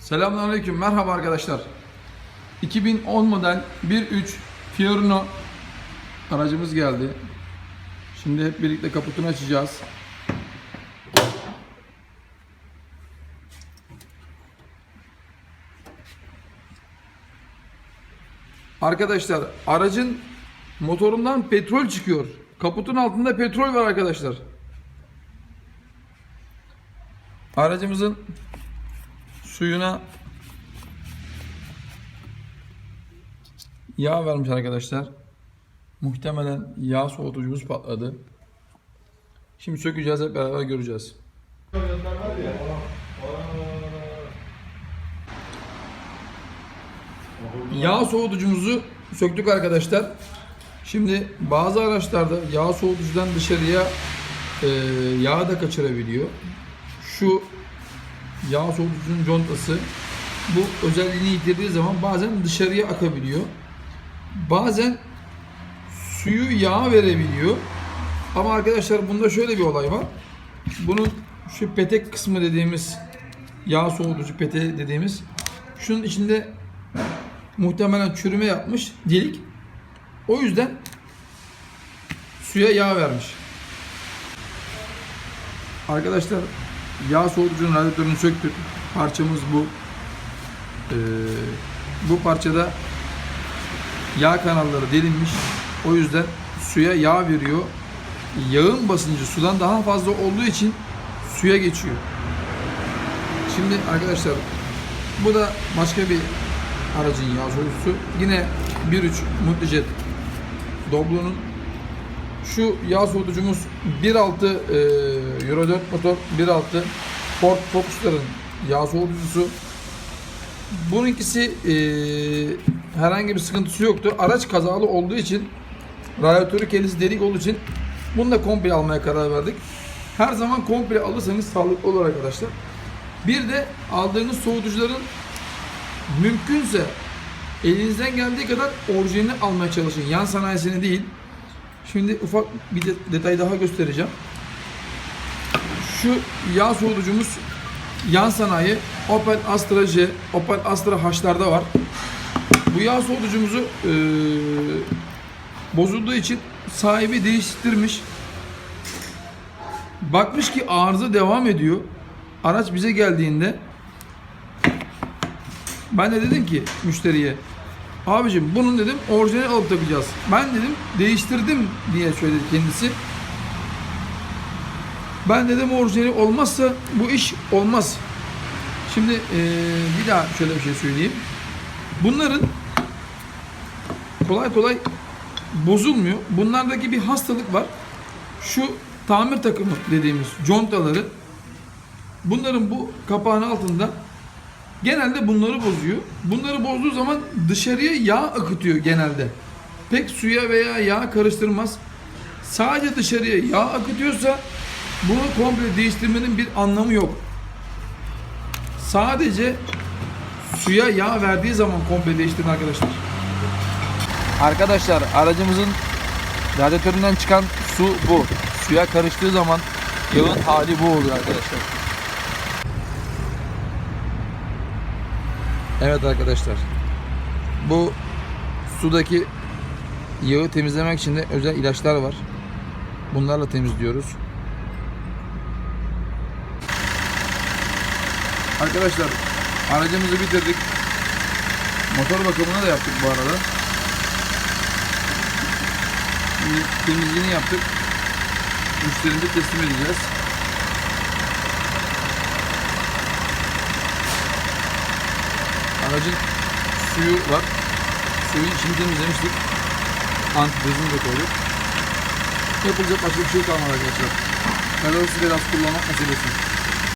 Selamünaleyküm. Merhaba arkadaşlar. 2010 model 1.3 Fiorino aracımız geldi. Şimdi hep birlikte kaputunu açacağız. Arkadaşlar aracın motorundan petrol çıkıyor. Kaputun altında petrol var arkadaşlar. Aracımızın suyuna yağ vermiş arkadaşlar. Muhtemelen yağ soğutucumuz patladı. Şimdi sökeceğiz hep beraber göreceğiz. Yağ soğutucumuzu söktük arkadaşlar. Şimdi bazı araçlarda yağ soğutucudan dışarıya e, yağ da kaçırabiliyor. Şu yağ soğutucunun contası bu özelliğini yitirdiği zaman bazen dışarıya akabiliyor. Bazen suyu yağ verebiliyor. Ama arkadaşlar bunda şöyle bir olay var. Bunun şu petek kısmı dediğimiz yağ soğutucu peteği dediğimiz şunun içinde muhtemelen çürüme yapmış delik. O yüzden suya yağ vermiş. Arkadaşlar yağ soğutucunun radyatörünü söktük. Parçamız bu. Ee, bu parçada yağ kanalları delinmiş. O yüzden suya yağ veriyor. Yağın basıncı sudan daha fazla olduğu için suya geçiyor. Şimdi arkadaşlar bu da başka bir aracın yağ soğutucusu. Yine 1.3 Multijet Doblo'nun şu yağ soğutucumuz 1.6 e, Euro 4 motor 1.6 Ford Focus'ların yağ soğutucusu. Bununkisi e, herhangi bir sıkıntısı yoktu. Araç kazalı olduğu için radyatörü kendisi delik olduğu için bunu da komple almaya karar verdik. Her zaman komple alırsanız sağlıklı olur arkadaşlar. Bir de aldığınız soğutucuların mümkünse elinizden geldiği kadar orijinalini almaya çalışın. Yan sanayisini değil. Şimdi ufak bir de- detay daha göstereceğim. Şu yağ soğutucumuz yan sanayi Opel Astra J, Opel Astra H'larda var. Bu yağ soğutucumuzu eee, bozulduğu için sahibi değiştirmiş. Bakmış ki arıza devam ediyor. Araç bize geldiğinde ben de dedim ki müşteriye abicim bunun dedim orijinal alıp takacağız. Ben dedim değiştirdim diye söyledi kendisi. Ben dedim orijinali olmazsa bu iş olmaz. Şimdi eee, bir daha şöyle bir şey söyleyeyim. Bunların kolay kolay bozulmuyor. Bunlardaki bir hastalık var. Şu tamir takımı dediğimiz contaları bunların bu kapağın altında genelde bunları bozuyor. Bunları bozduğu zaman dışarıya yağ akıtıyor genelde. Pek suya veya yağ karıştırmaz. Sadece dışarıya yağ akıtıyorsa bunu komple değiştirmenin bir anlamı yok. Sadece suya yağ verdiği zaman komple değiştirin arkadaşlar. Arkadaşlar aracımızın radyatöründen çıkan su bu. Suya karıştığı zaman yağın hali bu oluyor arkadaşlar. Evet arkadaşlar. Bu sudaki yağı temizlemek için de özel ilaçlar var. Bunlarla temizliyoruz. Arkadaşlar aracımızı bitirdik. Motor bakımını da yaptık bu arada. Şimdi temizliğini yaptık. Müşterimize teslim edeceğiz. Aracın suyu var. Suyun içini temizlemiştik. Antidozunu da koyduk. Yapılacak başka bir şey kalmadı arkadaşlar. Galası biraz kullanmak etsin.